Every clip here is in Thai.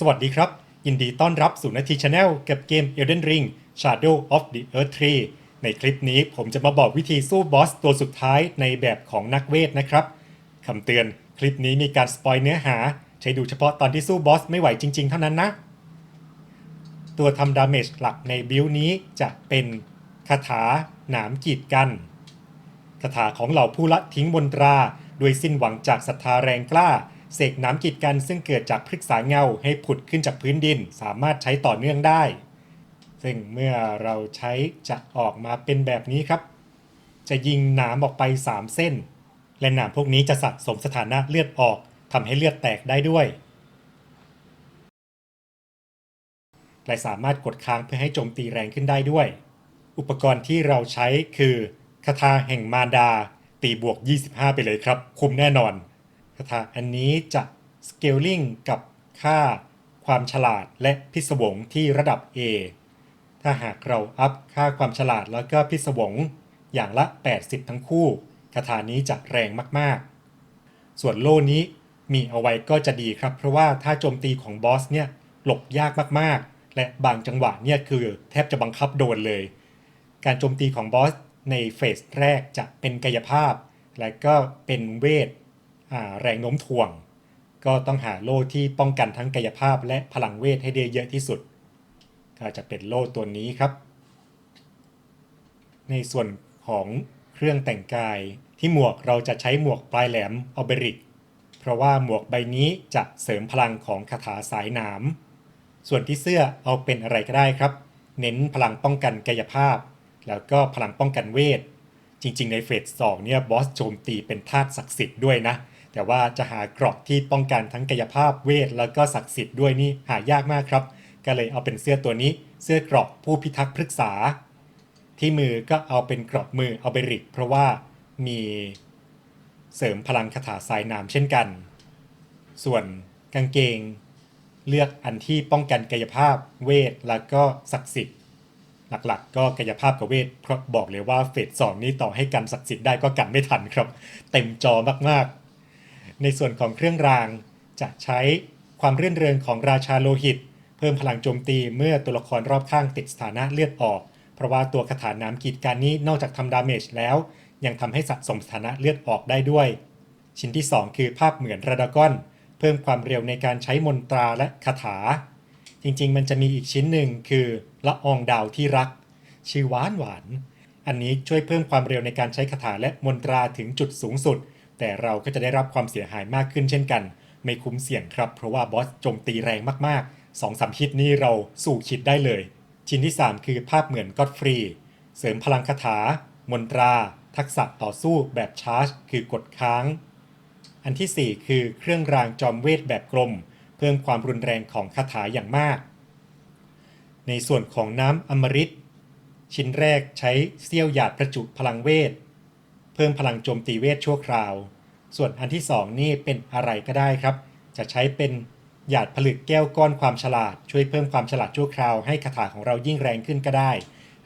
สวัสดีครับ ยินดีต้อนรับสู่นาทีชาแนลกับเกม Elden Ring Shadow of the Earth Tree ในคลิปนี้ผมจะมาบอกวิธีสู้บอสตัวสุดท้ายในแบบของนักเวทนะครับคำเตือนคลิปนี้มีการสปอยเนื้อหา ใช้ดูเฉพาะตอนที่สู้บอสไม่ไหวจริงๆ เท่านั้นนะ ตัวทำดาเมจหลักในบิลนี้จะเป็นคาถาหนามกีดกันคาถาของเหล่าผู้ละทิ้งบนตราโดยสิ้นหวังจากศรัทธาแรงกล้า เสกน้ำกีดกันซึ่งเกิดจากพฤกษาเงาให้ผุดขึ้นจากพื้นดิน สามารถใช้ต่อเนื่องได้ ซึ่งเมื่อเราใช้จะออกมาเป็นแบบนี้ครับ จะยิงหนามออกไป 3 เส้น และหนามพวกนี้จะสะสมสถานะเลือดออกทำให้เลือดแตกได้ด้วย และสามารถกดค้างเพื่อให้โจมตีแรงขึ้นได้ด้วย อุปกรณ์ที่เราใช้คือคาถาแห่งมารดา ตีบวก 25 ไปเลยครับ คุ้มแน่นอน คาถาอันนี้จะสเกลลิงกับค่าความฉลาดและพิศวงที่ระดับ A ถ้าหากเราอัพค่าความฉลาดแล้วก็พิศวงอย่างละ 80 ทั้งคู่คาถานี้จะแรงมากๆ ส่วนโล่นี้มีเอาไว้ก็จะดีครับ เพราะว่าถ้าโจมตีของบอสเนี่ยหลบยากมากๆ และบางจังหวะเนี่ยคือแทบจะบังคับโดนเลย การโจมตีของบอสในเฟสแรกจะเป็นกายภาพ และก็เป็นเวท แรงโน้มถ่วง ก็ต้องหาโล่ที่ป้องกันทั้งกายภาพและพลังเวทให้ได้เยอะที่สุด ก็จะเป็นโล่ตัวนี้ครับ ในส่วนของเครื่องแต่งกายที่หมวกเราจะใช้หมวกปลายแหลมออเบริก เพราะว่าหมวกใบนี้จะเสริมพลังของคาถาสายหนาม ส่วนที่เสื้อเอาเป็นอะไรก็ได้ครับ เน้นพลังป้องกันกายภาพ แล้วก็พลังป้องกันเวท จริง ๆ ในเฟสสองเนี่ยบอสโจมตีเป็นธาตุศักดิ์สิทธิ์ด้วยนะ แต่ว่าจะหาเกราะที่ป้องกันทั้งกายภาพเวทแล้วก็ศักดิ์สิทธิ์ด้วยนี่หายากมากครับ ก็เลยเอาเป็นเสื้อตัวนี้ เสื้อเกราะผู้พิทักษ์พฤกษา ที่มือก็เอาเป็นเกราะมือเอาเบริก เพราะว่ามีเสริมพลังคาถาสายน้ำเช่นกัน ส่วนกางเกง เลือกอันที่ป้องกันกายภาพเวทแล้วก็ศักดิ์สิทธิ์หลักๆ ก็กายภาพกับเวทเพราะบอกเลยว่าเฟสสองนี้ต่อให้กันศักดิ์สิทธิ์ได้ก็กันไม่ทันครับ เต็มจอมากๆ ในส่วนของเครื่องราง จะใช้ความเรื่อนเริงของราชาโลหิต เพิ่มพลังโจมตีเมื่อตัวละครรอบข้างติดสถานะเลือดออก เพราะว่าตัวคาถาน้ำกีดการนี้นอกจากทำดาเมจแล้ว ยังทำให้สะสมสถานะเลือดออกได้ด้วย ชิ้นที่ 2 คือภาพเหมือนราดากอน เพิ่มความเร็วในการใช้มนตราและคาถา จริงๆ มันจะมีอีกชิ้นหนึ่งคือละอองดาวที่รัก ชื่อหวานหวาน อันนี้ช่วยเพิ่มความเร็วในการใช้คาถาและมนตราถึงจุดสูงสุด แต่เราก็จะได้รับความเสียหายมากขึ้นเช่นกัน ไม่คุ้มเสี่ยงครับ เพราะว่าบอสโจมตีแรงมากๆ2อสามฮิตนี่เราสู่คิดได้เลย ชิ้นที่ 3 คือภาพเหมือนก็อดฟรี เสริมพลังคาถา มนตรา ทักษะต่อสู้แบบชาร์จ คือกดค้าง อันทีสี่ 4 คือเครื่องรางจอมเวทแบบกลม เพิ่มความรุนแรงของคาถาอย่างมาก ในส่วนของน้ำอมฤตชิ้นแรกใช้เสี้ยวหยาดประจุพลังเวท เพิ่มพลังโจมตีเวทชั่วคราว ส่วนอันที่ 2 นี่เป็นอะไรก็ได้ครับ จะใช้เป็นหยาดผลึกแก้วก้อนความฉลาด ช่วยเพิ่มความฉลาดชั่วคราวให้คาถาของเรายิ่งแรงขึ้นก็ได้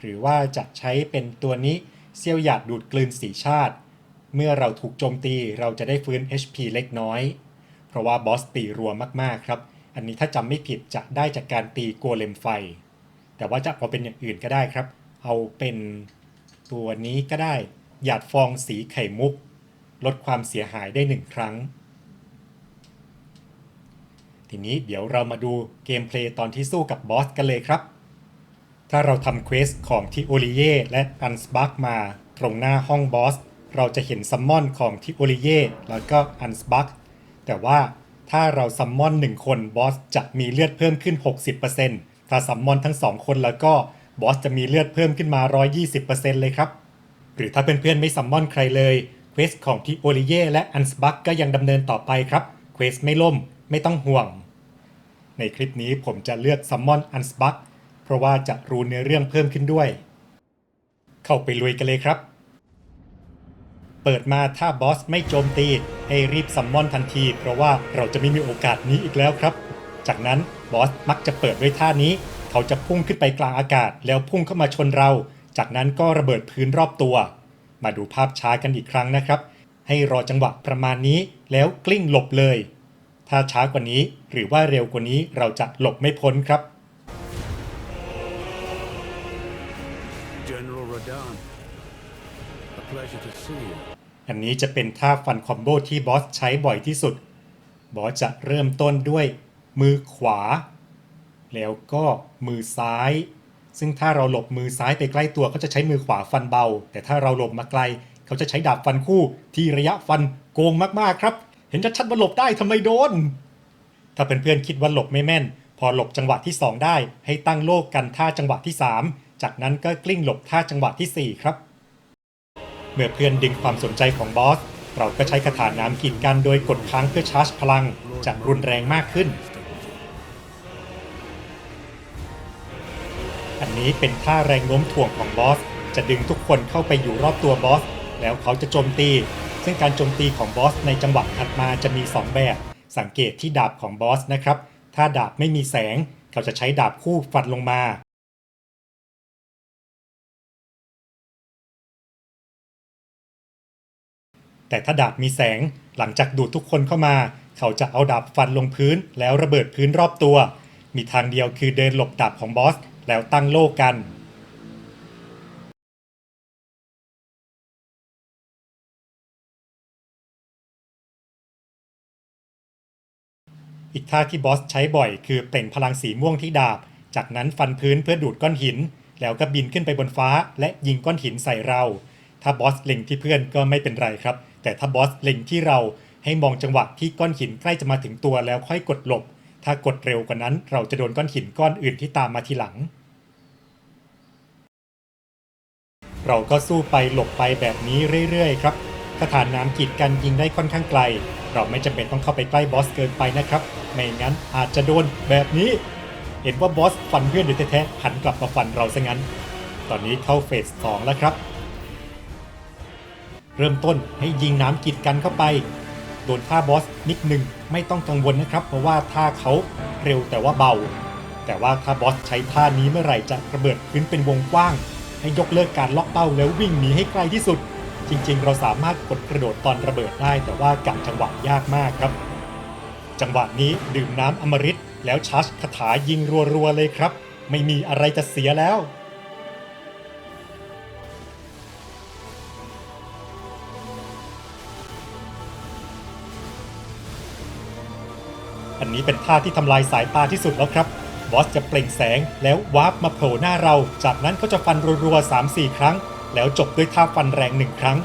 หรือว่าจะใช้เป็นตัวนี้เสี้ยวหยาดดูดกลืนสีชาติ เมื่อเราถูกโจมตีเราจะได้ฟื้น HP เล็กน้อย เพราะว่าบอสตีรัวมากๆครับ อันนี้ถ้าจำไม่ผิดจะได้จากการตีโกเลมไฟ แต่ว่าจะเอาเป็นอย่างอื่นก็ได้ครับ เอาเป็นตัวนี้ก็ได้ หยาดฟองสีไข่มุก ลดความเสียหายได้หนึ่งครั้ง ทีนี้เดี๋ยวเรามาดูเกมเพลย์ตอนที่สู้กับบอสกันเลยครับ ถ้าเราทำเควสของทิโอริเย่และอันสบักมาตรงหน้าห้องบอส เราจะเห็นซัมมอนของทิโอริเย่แล้วก็อันสบักแต่ว่าถ้าเราซัมมอน 1 คนบอสจะมีเลือดเพิ่มขึ้น 60%ถ้าซัมมอนทั้ง 2 คนแล้วก็บอสจะมีเลือดเพิ่มขึ้นมา 120%เลยครับ หรือถ้าเพื่อนๆไม่ซัมมอนใครเลยเควสของทิโอริเย่และอันสบักก็ยังดำเนินต่อไปครับเควสไม่ล่มไม่ต้องห่วง ในคลิปนี้ผมจะเลือกซัมมอนอันสบักเพราะว่าจะรู้เนื้อเรื่องเพิ่มขึ้นด้วย เข้าไปลุยกันเลยครับ เปิดมาถ้าบอสไม่โจมตี ให้รีบซัมมอนทันที เพราะว่าเราจะไม่มีโอกาสนี้อีกแล้วครับ จากนั้นบอสมักจะเปิดด้วยท่านี้ เขาจะพุ่งขึ้นไปกลางอากาศแล้วพุ่งเข้ามาชนเรา จากนั้นก็ระเบิดพื้นรอบตัว มาดูภาพช้ากันอีกครั้งนะครับ ให้รอจังหวะประมาณนี้แล้วกลิ้งหลบเลย ถ้าช้ากว่านี้หรือว่าเร็วกว่านี้เราจะหลบไม่พ้นครับ General Radon. A pleasure to see you. อันนี้จะเป็นท่าฟันคอมโบที่บอสใช้บ่อยที่สุด บอสจะเริ่มต้นด้วยมือขวา แล้วก็มือซ้าย ซึ่งถ้าเราหลบมือซ้ายไปใกล้ตัวเขาจะใช้มือขวาฟันเบา แต่ถ้าเราหลบมาไกล เขาจะใช้ดาบฟันคู่ที่ระยะฟันโกงมากๆครับ เห็นชัดๆว่าหลบได้ทำไมโดน ถ้าเพื่อนๆคิดว่าหลบไม่แม่น พอหลบจังหวะที่ 2 ได้ ให้ตั้งโลกกันท่าจังหวะที่ 3 จากนั้นก็กลิ้งหลบท่าจังหวะทีสี่4 ครับ เมื่อเพื่อนดึงความสนใจของบอสเราก็ใช้คาถาน้ำกีดกันโดยกดค้างเพื่อชาร์จพลังจะรุนแรงมากขึ้น อันนี้เป็นท่าแรงโน้มถ่วงของบอส จะดึงทุกคนเข้าไปอยู่รอบตัวบอส แล้วเขาจะโจมตี ซึ่งการโจมตีของบอสในจังหวะถัดมาจะมี 2 แบบ สังเกตที่ดาบของบอสนะครับ ถ้าดาบไม่มีแสง เขาจะใช้ดาบคู่ฟันลงมา แต่ถ้าดาบมีแสง หลังจากดูดทุกคนเข้ามา เขาจะเอาดาบฟันลงพื้นแล้วระเบิดพื้นรอบตัว มีทางเดียวคือเดินหลบดาบของบอส แล้วตั้งโล่กันอีกท่าที่บอสใช้บ่อยคือเปล่งพลังสีม่วงที่ดาบ จากนั้นฟันพื้นเพื่อดูดก้อนหิน แล้วก็บินขึ้นไปบนฟ้า และยิงก้อนหินใส่เรา ถ้าบอสเล็งที่เพื่อนก็ไม่เป็นไรครับ แต่ถ้าบอสเล็งที่เราให้มองจังหวะที่ก้อนหินใกล้จะมาถึงตัวแล้วค่อยกดหลบ ถ้ากดเร็วกว่านั้น เราจะโดนก้อนหินก้อนอื่นที่ตามมาทีหลัง เราก็สู้ไปหลบไปแบบนี้เรื่อยๆครับคาถาน้ำกีดกันยิงได้ค่อนข้างไกล เราไม่จำเป็นต้องเข้าไปใกล้บอสเกินไปนะครับ ไม่งั้นอาจจะโดนแบบนี้ เห็นว่าบอสฟันเพื่อนอยู่แท้ๆหันกลับมาฟันเราซะงั้น ตอนนี้เข้าเฟสสองแล้วครับ เริ่มต้นให้ยิงน้ำกีดกันเข้าไป โดนท่าบอสนิดหนึ่งไม่ต้องกังวลนะครับ เพราะว่าท่าเขาเร็วแต่ว่าเบา แต่ว่าถ้าบอสใช้ท่านี้เมื่อไหร่จะระเบิดพื้นเป็นวงกว้าง ให้ยกเลิกการล็อกเป้าแล้ววิ่งหนีให้ไกลที่สุด จริง ๆ เราสามารถกดกระโดดตอนระเบิดได้ แต่ว่ากัจังหวะยากมากครับ จังหวะนี้ดื่มน้ำอมฤตแล้วชาร์จคาถายิงรัวๆเลยครับ ไม่มีอะไรจะเสียแล้วอันนี้เป็นท่าที่ทำลายสายตาที่สุดแล้วครับ บอสจะเปล่งแสงแล้ววาร์ปมาโผล่หน้าเรา จากนั้นก็จะฟันรัวๆ 3-4 ครั้ง แล้วจบด้วยท่าฟันแรงหนึ่งครั้ง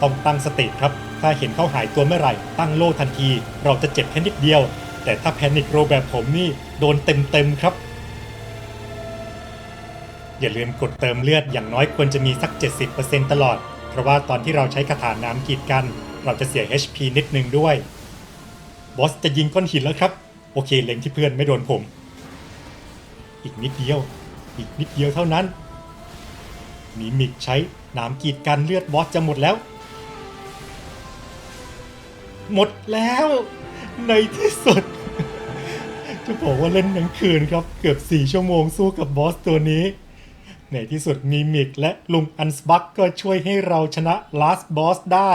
ต้องตั้งสติครับ ถ้าเห็นเขาหายตัวเมื่อไหร่ ตั้งโล่ทันที เราจะเจ็บแค่นิดเดียว แต่ถ้าแพนิคโรแบบผมนี่โดนเต็มๆครับ อย่าลืมกดเติมเลือดอย่างน้อยควรจะมีสัก 70%ตลอด เพราะว่าตอนที่เราใช้คาถาน้ำกีดกัน เราจะเสีย HP นิดนึงด้วย บอสจะยิงก้อนหินแล้วครับ โอเคเล็งที่เพื่อนไม่โดนผม อีกนิดเดียว อีกนิดเดียวเท่านั้น มีมิกใช้น้ำกีดกันเลือดบอสจะหมดแล้ว หมดแล้ว ในที่สุด จะบอกว่าเล่นทั้งคืนครับ เกือบ 4 ชั่วโมงสู้กับบอสตัวนี้ ในที่สุดมีมิกและลุงอันสบักก็ช่วยให้เราชนะ last boss ได้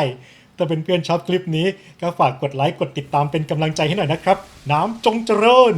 ถ้าเป็นเพื่อนชอบคลิปนี้ก็ฝากกดไลค์กดติดตามเป็นกำลังใจให้หน่อยนะครับ น้ำจงเจริญ